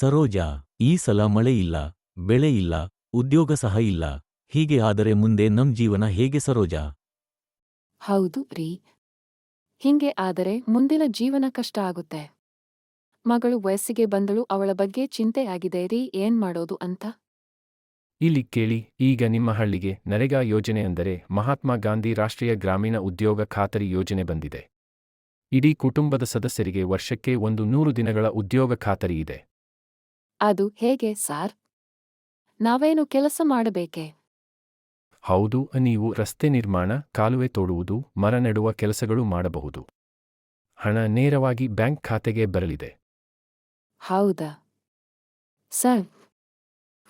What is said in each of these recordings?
ಸರೋಜಾ ಈ ಸಲ ಮಳೆ ಇಲ್ಲ ಬೆಳೆ ಇಲ್ಲ ಉದ್ಯೋಗ ಸಹ ಇಲ್ಲ ಹೀಗೆ ಆದರೆ ಮುಂದೆ ನಮ್ ಜೀವನ ಹೇಗೆ ಸರೋಜಾ? ಹೌದು ರೀ. ಹಿಂಗೆ ಆದರೆ ಮುಂದಿನ ಜೀವನ ಕಷ್ಟ ಆಗುತ್ತೆ. ಮಗಳು ವಯಸ್ಸಿಗೆ ಬಂದಳು ಅವಳ ಬಗ್ಗೆ ಚಿಂತೆ ಆಗಿದೆ ರೀ ಏನ್ ಮಾಡೋದು ಅಂತ? ಇಲ್ಲಿ ಕೇಳಿ ಈಗ ನಿಮ್ಮ ಹಳ್ಳಿಗೆ ನರೇಗಾ ಯೋಜನೆ ಅಂದರೆ ಮಹಾತ್ಮ ಗಾಂಧಿ ರಾಷ್ಟ್ರೀಯ ಗ್ರಾಮೀಣ ಉದ್ಯೋಗ ಖಾತರಿ ಯೋಜನೆ ಬಂದಿದೆ. ಇಡೀ ಕುಟುಂಬದ ಸದಸ್ಯರಿಗೆ ವರ್ಷಕ್ಕೆ ಒಂದು ನೂರು ದಿನಗಳ ಉದ್ಯೋಗ ಖಾತರಿ ಇದೆ. ಅದು ಹೇಗೆ ಸಾರ್? ನಾವೇನು ಕೆಲಸ ಮಾಡಬೇಕೆ? ಹೌದು ನೀವು ರಸ್ತೆ ನಿರ್ಮಾಣ ಕಾಲುವೆ ತೋಡುವುದು ಮರ ನೆಡುವ ಕೆಲಸಗಳು ಮಾಡಬಹುದು. ಹಣ ನೇರವಾಗಿ ಬ್ಯಾಂಕ್ ಖಾತೆಗೆ ಬರಲಿದೆ. ಹೌದಾ? ಸರ್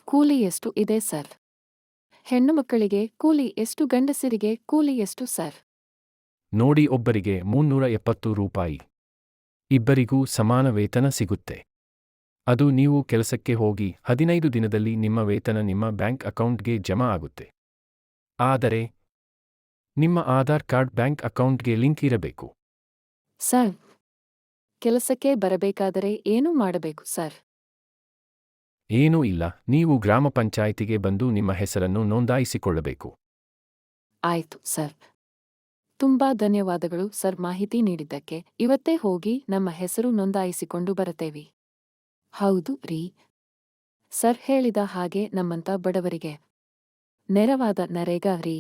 ಕೂಲಿ ಎಷ್ಟು ಇದೆ ಸರ್? ಹೆಣ್ಣು ಮಕ್ಕಳಿಗೆ ಕೂಲಿ ಎಷ್ಟು ಗಂಡಸರಿಗೆ ಕೂಲಿ ಎಷ್ಟು ಸರ್? ನೋಡಿ ಒಬ್ಬರಿಗೆ ಮುನ್ನೂರ ಎಪ್ಪತ್ತು ರೂಪಾಯಿ. ಇಬ್ಬರಿಗೂ ಸಮಾನ ವೇತನ ಸಿಗುತ್ತೆ. ಅದು ನೀವು ಕೆಲಸಕ್ಕೆ ಹೋಗಿ ಹದಿನೈದು ದಿನದಲ್ಲಿ ನಿಮ್ಮ ವೇತನ ನಿಮ್ಮ ಬ್ಯಾಂಕ್ ಅಕೌಂಟ್ಗೆ ಜಮಾ ಆಗುತ್ತೆ. ಆದರೆ ನಿಮ್ಮ ಆಧಾರ್ ಕಾರ್ಡ್ ಬ್ಯಾಂಕ್ ಅಕೌಂಟ್ಗೆ ಲಿಂಕ್ ಇರಬೇಕು. ಸರ್ ಕೆಲಸಕ್ಕೆ ಬರಬೇಕಾದರೆ ಏನು ಮಾಡಬೇಕು ಸರ್? ಏನೂ ಇಲ್ಲ. ನೀವು ಗ್ರಾಮ ಪಂಚಾಯಿತಿಗೆ ಬಂದು ನಿಮ್ಮ ಹೆಸರನ್ನು ನೋಂದಾಯಿಸಿಕೊಳ್ಳಬೇಕು. ಆಯ್ತು ಸರ್. ತುಂಬಾ ಧನ್ಯವಾದಗಳು ಸರ್ ಮಾಹಿತಿ ನೀಡಿದ್ದಕ್ಕೆ. ಇವತ್ತೇ ಹೋಗಿ ನಮ್ಮ ಹೆಸರು ನೋಂದಾಯಿಸಿಕೊಂಡು ಬರತೇವಿ ಹೌದು ರೀ. ಸರ್ ಹೇಳಿದ ಹಾಗೆ ನಮ್ಮಂತ ಬಡವರಿಗೆ. ನೆರವಾದ ನರೇಗಾ ರೀ.